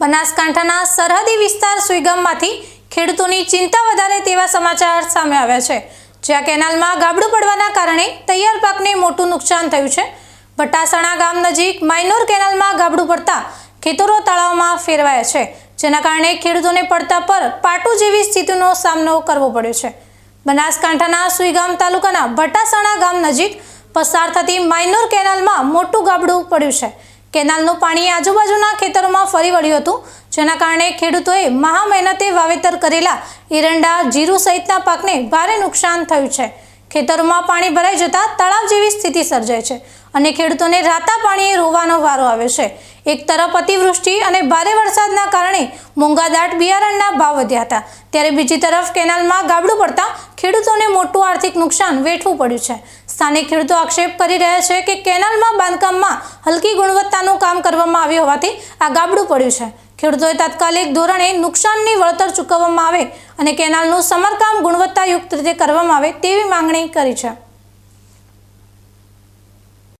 બનાસકાંઠાના સરહદી વિસ્તાર સુઈગમમાંથી ખેડૂતોની ચિંતા વધારે તેવા સમાચાર સામે આવ્યા છે. જ્યાં કેનાલમાં ગાબડું પડવાના કારણે તૈયાર પાકને મોટું નુકસાન થયું છે. ભટ્ટાસણા ગામ નજીક માઇનોર કેનાલમાં ગાબડું પડતા ખેતરો તળાવમાં ફેરવાયા છે, જેના કારણે ખેડૂતોને પડતા પર પાટું જેવી સ્થિતિનો સામનો કરવો પડ્યો છે. બનાસકાંઠાના સુઈગામ તાલુકાના ભટ્ટાસણા ગામ નજીક પસાર થતી માઇનોર કેનાલમાં મોટું ગાબડું પડ્યું છે. કેનાલનું પાણી આજુબાજુના ખેતરોમાં ફરી વળ્યું હતું, જેના કારણે ખેડૂતોએ મહા મહેનતે વાવેતર કરેલા એરંડા, જીરું સહિતના પાકને ભારે નુકસાન થયું છે. ખેતરોમાં પાણી ભરાઈ જતા તળાવ જેવી સ્થિતિ સર્જાય છે અને ખેડૂતોને રાતા પાણીએ રોવાનો વારો આવ્યો છે. એક તરફ અતિવૃષ્ટિ અને ભારે વરસાદના કારણે મોંઘાદાટ બિયારણના ભાવ વધ્યા હતા, ત્યારે બીજી તરફ કેનાલમાં ગાબડું પડતા મોટું આર્થિક નુકસાન વેઠવું પડ્યું છે. સ્થાનિક ખેડૂતો આક્ષેપ કરી રહ્યા છે કે કેનાલમાં બાંધકામમાં હલકી ગુણવત્તાનું કામ કરવામાં આવ્યું હોવાથી આ ગાબડું પડ્યું છે. ખેડૂતોએ તાત્કાલિક ધોરણે નુકસાનની વળતર ચૂકવવામાં આવે અને કેનાલનું સમારકામ ગુણવત્તાયુક્ત રીતે કરવામાં આવે તેવી માંગણી કરી છે.